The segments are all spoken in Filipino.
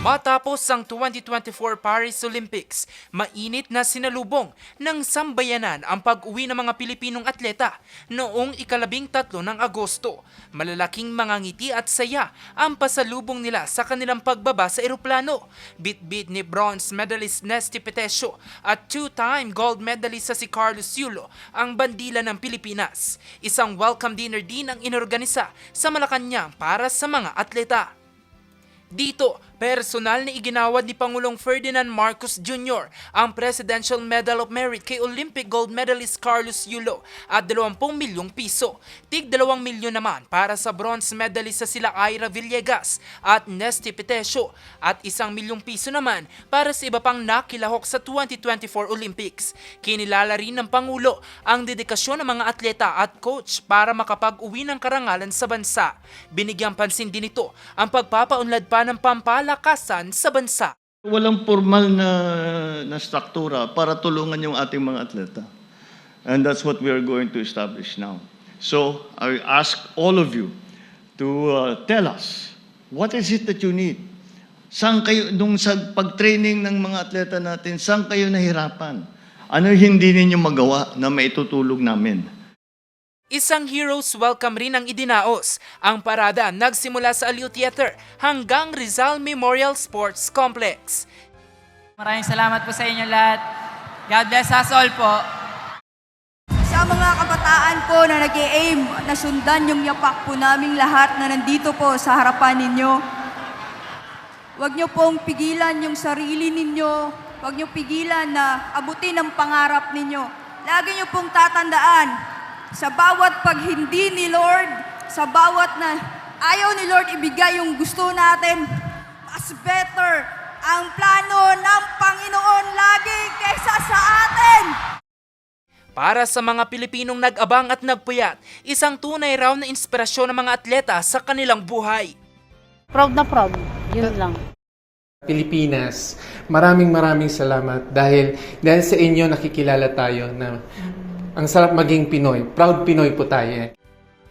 Matapos ang 2024 Paris Olympics, mainit na sinalubong ng sambayanan ang pag-uwi ng mga Pilipinong atleta noong ikalabing tatlo ng Agosto. Malalaking mga ngiti at saya ang pasalubong nila sa kanilang pagbaba sa eroplano. Bit-bit ni bronze medalist Nesty Petesio at two-time gold medalist sa si Carlos Yulo ang bandila ng Pilipinas. Isang welcome dinner din ang inorganisa sa Malacanang para sa mga atleta. Dito, personal na iginawad ni Pangulong Ferdinand Marcos Jr. ang Presidential Medal of Merit kay Olympic gold medalist Carlos Yulo at 20 milyong piso. Tig 2 milyon naman para sa bronze medalist sa sila Ira Villegas at Nesty Petesio at 1 milyong piso naman para sa iba pang nakilahok sa 2024 Olympics. Kinilala rin ng Pangulo ang dedikasyon ng mga atleta at coach para makapag-uwi ng karangalan sa bansa. Binigyang pansin din ito ang pagpapaunlad pa ng pampalakasan sa bansa. Walang formal na, na struktura para tulungan yung ating mga atleta. And that's what we are going to establish now. So I ask all of you to uh, tell us, what is it that you need? Saan kayo, nung sa pag-training ng mga atleta natin, saan kayo nahirapan? Ano hindi ninyo magawa na maitutulog namin? Isang hero's welcome rin ang idinaos. Ang parada nagsimula sa Aliw Theater hanggang Rizal Memorial Sports Complex. Maraming salamat po sa inyo lahat. God bless us all po. Sa mga kabataan po na nag aim na sundan yung yapak po naming lahat na nandito po sa harapan ninyo. Huwag niyo pong pigilan yung sarili ninyo. Huwag niyo pigilan na abutin ang pangarap ninyo. Lagi niyo pong tatandaan, sa bawat pag hindi ni Lord, sa bawat na ayaw ni Lord ibigay yung gusto natin, mas better ang plano ng Panginoon lagi kaysa sa atin. Para sa mga Pilipinong nag-abang at nagpuyat, isang tunay raw na inspirasyon ng mga atleta sa kanilang buhay. Proud na proud. Yun lang. Pilipinas, maraming maraming salamat dahil dahil sa inyo nakikilala tayo na ang sarap maging Pinoy. Proud Pinoy po tayo. eh.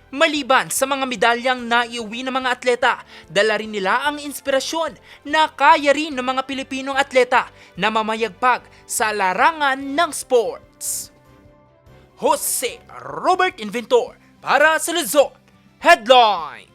Maliban sa mga medalyang naiuwi ng mga atleta, dala rin nila ang inspirasyon na kaya rin ng mga Pilipinong atleta na mamayagpag sa larangan ng sports. Jose Robert Inventor para sa Luzon Headline